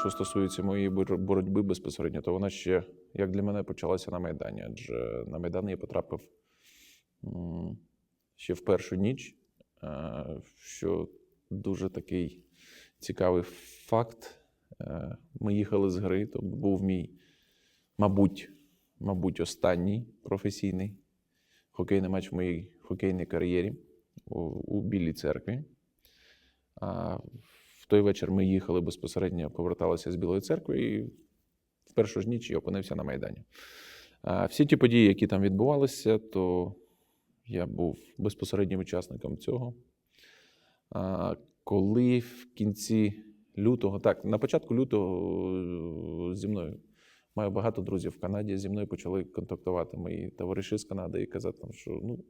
що стосується моєї боротьби безпосередньо, то вона ще, як для мене, почалася на Майдані. Адже на Майдан я потрапив ще в першу ніч, е, що дуже такий цікавий факт. Е, Ми їхали з гри, то був мій, мабуть, мабуть, останній професійний хокейний матч в моїй хокейній кар'єрі у, у Білій церкві. Той вечір ми їхали безпосередньо, поверталися з Білої церкви, і в першу ж ніч я опинився на Майдані. Всі ті події, які там відбувалися, то я був безпосереднім учасником цього. Коли в кінці лютого, так, на початку лютого е, зі мною маю багато друзів в Канаді, зі мною почали контактувати мої товариші з Канади і казати, там, що ну,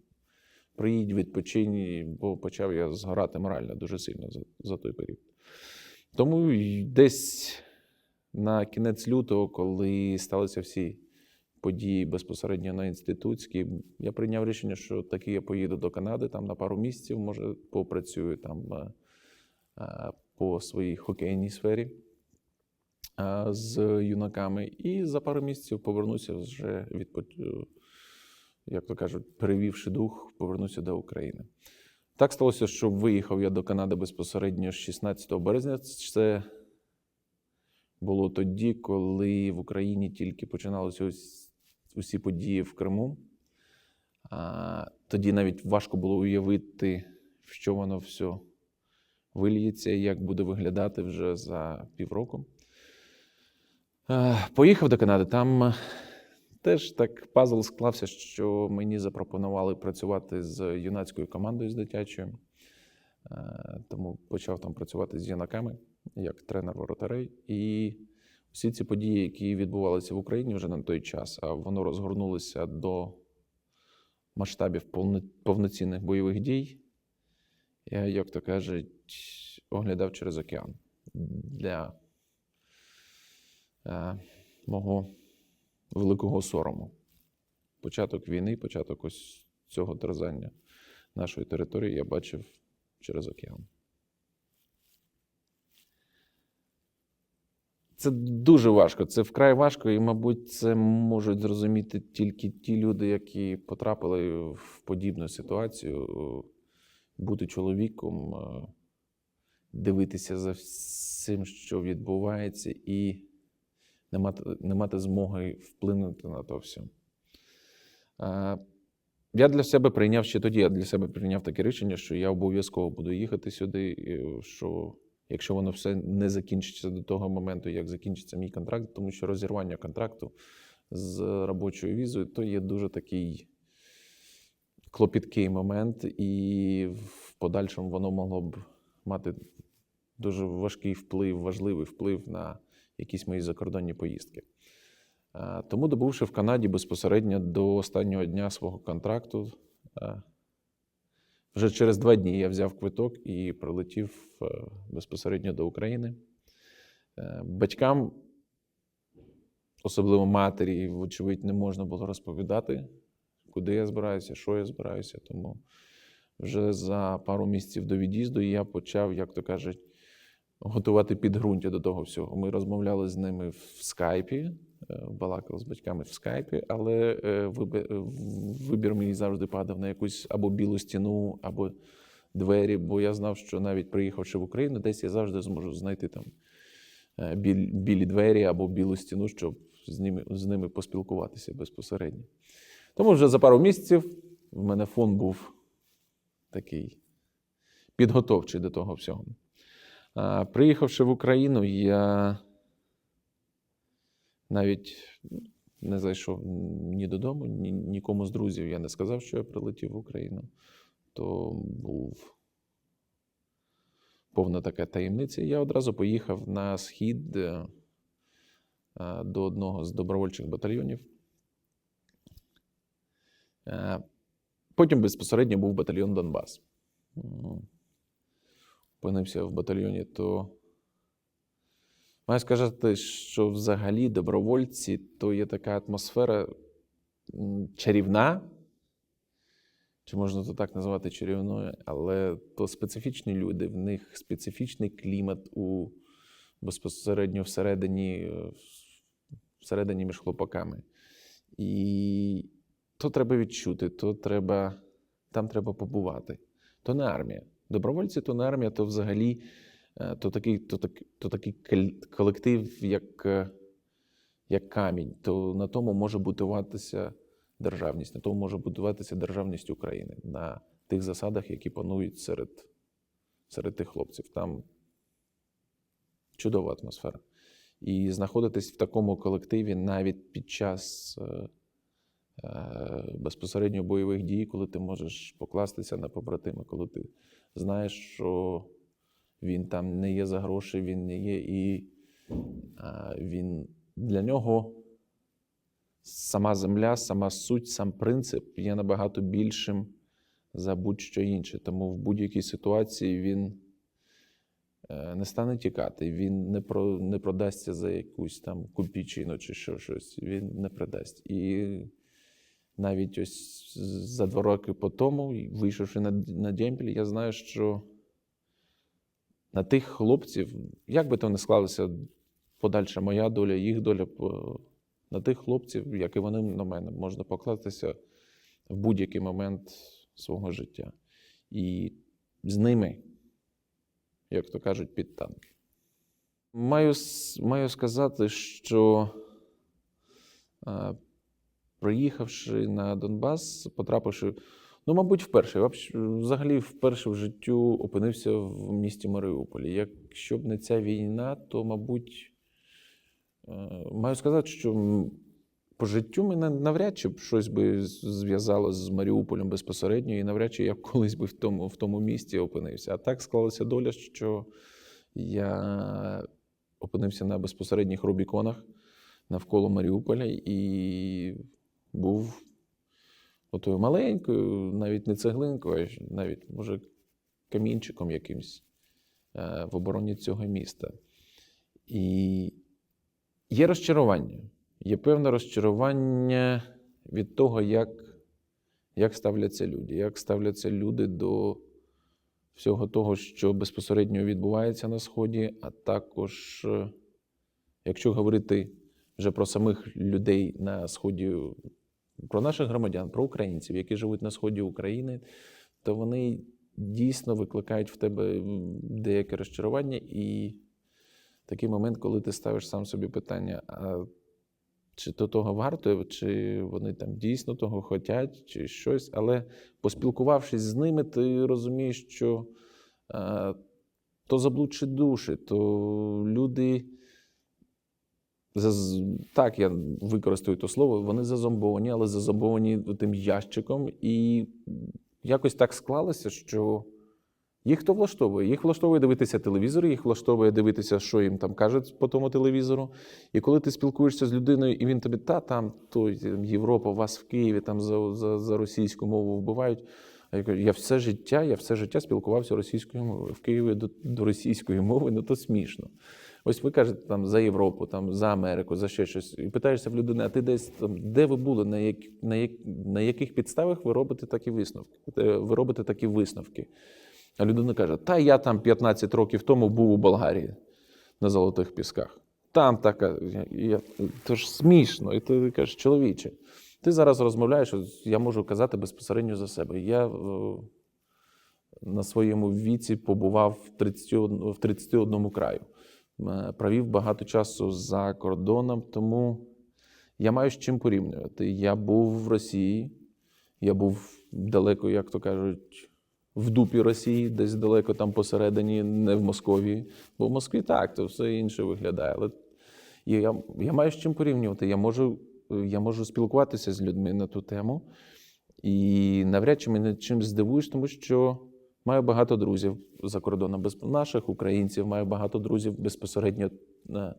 приїдь, відпочинь, бо почав я згорати морально дуже сильно за, за той період. Тому десь на кінець лютого, коли сталися всі події безпосередньо на інститутській, я прийняв рішення, що таки я поїду до Канади там на пару місяців, може, попрацюю там е, е, по своїй хокейній сфері е, з юнаками. І за пару місяців повернуся вже відпо- е, як то кажуть, перевівши дух, повернуся до України. Так сталося, що виїхав я до Канади безпосередньо з 16 березня. Це було тоді, коли в Україні тільки починалися усі події в Криму. Тоді навіть важко було уявити, в що воно все вильється і як буде виглядати вже за півроку. Поїхав до Канади. Там теж так пазл склався, що мені запропонували працювати з юнацькою командою з дитячою. Е, Тому почав там працювати з юнаками як тренер воротарей. І всі ці події, які відбувалися в Україні вже на той час, а воно розгорнулося до масштабів повноцінних бойових дій. Я, як то кажуть, оглядав через океан для е, мого великого сорому. Початок війни, початок ось цього терзання нашої території я бачив через океан. Це дуже важко, це вкрай важко, і, мабуть, це можуть зрозуміти тільки ті люди, які потрапили в подібну ситуацію, бути чоловіком, е, дивитися за всім, що відбувається, і не мати, не мати змоги вплинути на то все. Е, Я для себе прийняв ще тоді, я для себе прийняв таке рішення, що я обов'язково буду їхати сюди, і що якщо воно все не закінчиться до того моменту, як закінчиться мій контракт, тому що розірвання контракту з робочою візою, то є дуже такий клопіткий момент, і в подальшому воно могло б мати дуже важкий вплив, важливий вплив на якісь мої закордонні поїздки. Е, Тому, добувши в Канаді безпосередньо до останнього дня свого контракту, е, вже через два дні я взяв квиток і прилетів е, безпосередньо до України. Батькам, особливо матері, вочевидь, не можна було розповідати, куди я збираюся, що я збираюся. Тому вже за пару місяців до від'їзду я почав, як то кажуть, готувати підґрунтя до того всього. Ми розмовляли з ними в скайпі, е, балакали з батьками в скайпі, але е, е, вибір мій завжди падав на якусь або білу стіну, або двері, бо я знав, що навіть приїхавши в Україну, десь я завжди зможу знайти там білі двері або білу стіну, щоб з ними, з ними поспілкуватися безпосередньо. Тому вже за пару місяців в мене фон був такий підготовчий до того всього. Приїхавши в Україну, я навіть не зайшов ні додому, ні, нікому з друзів я не сказав, що я прилетів в Україну. То був повна така таємниця. Я одразу поїхав на схід е, до одного з добровольчих батальйонів. Е, Потім безпосередньо був батальйон Донбас. Опинився в батальйоні, то маю сказати, що взагалі добровольці то є така атмосфера чарівна, чи можна то так назвати чарівною, але то специфічні люди, в них специфічний клімат у безпосередньо всередині, всередині між хлопаками. І то треба відчути, то треба, там треба побувати. То не армія. Добровольці то не армія, то взагалі е, то такий, то, так- то такий колектив, як, е, як камінь. То на тому може будуватися державність, на тому може будуватися державність України на тих засадах, які панують серед, серед тих хлопців. Там чудова атмосфера. І знаходитись в такому колективі навіть під час е, безпосередньо бойових дій, коли ти можеш покластися на побратима, коли ти знаєш, що він там не є за гроші, він не є і е, він для нього сама земля, сама суть, сам принцип є набагато більшим за будь-що інше. Тому в будь-якій ситуації він е, не стане тікати, він не, про, не продасться за якусь там копійчину чи що, щось. Він не продасть. І навіть ось за два роки по тому, вийшовши на, на демпель, я знаю, що на тих хлопців, як би то не склалася подальша моя доля, їх доля, на тих хлопців, як і вони на мене, можна покластися в будь-який момент свого життя. І з ними, як то кажуть, під танк. Маю, маю сказати, що а, приїхавши на Донбас, потрапивши, ну, мабуть, вперше, взагалі вперше в життю опинився в місті Маріуполі. Якщо б не ця війна, то, мабуть, е, маю сказати, що по життю мене навряд чи б щось би зв'язало з Маріуполем безпосередньо, і навряд чи я колись би в тому, в тому місті опинився. А так склалася доля, що я опинився на безпосередніх Рубіконах навколо Маріуполя і був отою маленькою, навіть не цеглинкою, а навіть, може, камінчиком якимсь е, в обороні цього міста. І є розчарування. Є певне розчарування від того, як, як ставляться люди, як ставляться люди до всього того, що безпосередньо відбувається на Сході, а також, е, якщо говорити вже про самих людей на Сході, про наших громадян, про українців, які живуть на сході України, то вони дійсно викликають в тебе деяке розчарування і такий момент, коли ти ставиш сам собі питання, а чи то того варто, чи вони там дійсно того хочуть, чи щось. Але поспілкувавшись з ними, ти розумієш, що е, то заблудші душі, то люди. Так, я використаю то слово, вони зазомбовані, але зазомбовані тим ящиком. І якось так склалося, що їх то влаштовує. Їх влаштовує дивитися телевізор, їх влаштовує дивитися, що їм там кажуть по тому телевізору. І коли ти спілкуєшся з людиною, і він тобі, та там там, Європа, вас в Києві там за, за, за російську мову вбивають. А я кажу, я все життя, я все життя спілкувався російською мовою. В Києві до, до російської мови, ну то смішно. Ось ви кажете там за Європу, там за Америку, за ще щось, і питаєшся в людини, а ти десь там, де ви були, на, як, на, як, на яких підставах ви робите такі висновки? Е, Ви робите такі висновки. А людина каже: Та я там 15 років тому був у Болгарії на Золотих Пісках. Там така, я, то ж смішно. І ти кажеш, чоловіче, ти зараз розмовляєш, я можу казати безпосередньо за себе. Я е, на своєму віці побував в 31, в 31 краю. Е, Провів багато часу за кордоном, тому я маю з чим порівнювати. Я був в Росії, я був далеко, як то кажуть, в дупі Росії, десь далеко там посередині, не в Московії. Бо в Москві так, то все інше виглядає. Але я, я маю з чим порівнювати. Я можу, я можу спілкуватися з людьми на ту тему. І навряд чи мене чим здивуєш, тому що маю багато друзів за кордоном без наших українців, маю багато друзів безпосередньо е,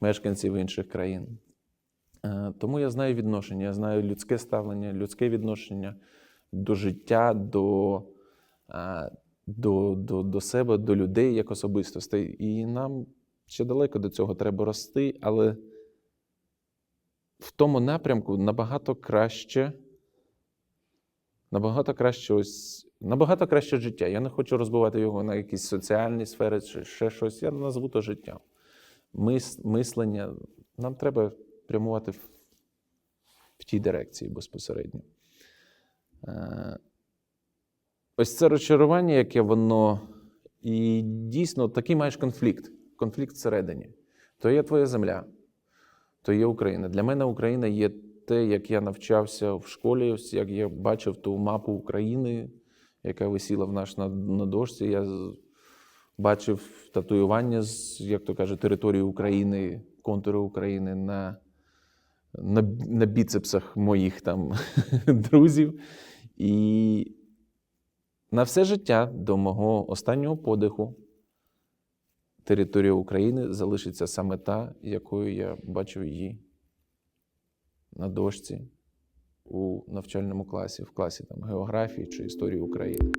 мешканців інших країн. Е, Тому я знаю відношення, я знаю людське ставлення, людське відношення до життя, до, е, до, до, до себе, до людей як особистостей. І нам ще далеко до цього треба рости, але в тому напрямку набагато краще, набагато краще ось, набагато краще життя. Я не хочу розбивати його на якісь соціальні сфери чи ще щось. Я назву то життям. мис, мислення. Нам треба прямувати в, в тій дирекції безпосередньо. Е, Ось це розчарування, яке воно. І дійсно такий маєш конфлікт. Конфлікт всередині. То є твоя земля, то є Україна. Для мене Україна є те, як я навчався в школі, як я бачив ту мапу України, яка висіла в нас на, на дошці. Я бачив татуювання з, як то каже, території України, контури України на, на, на біцепсах моїх там друзів. І на все життя до мого останнього подиху територія України залишиться саме та, якою я бачив її на дошці у навчальному класі, в класі там, географії чи історії України.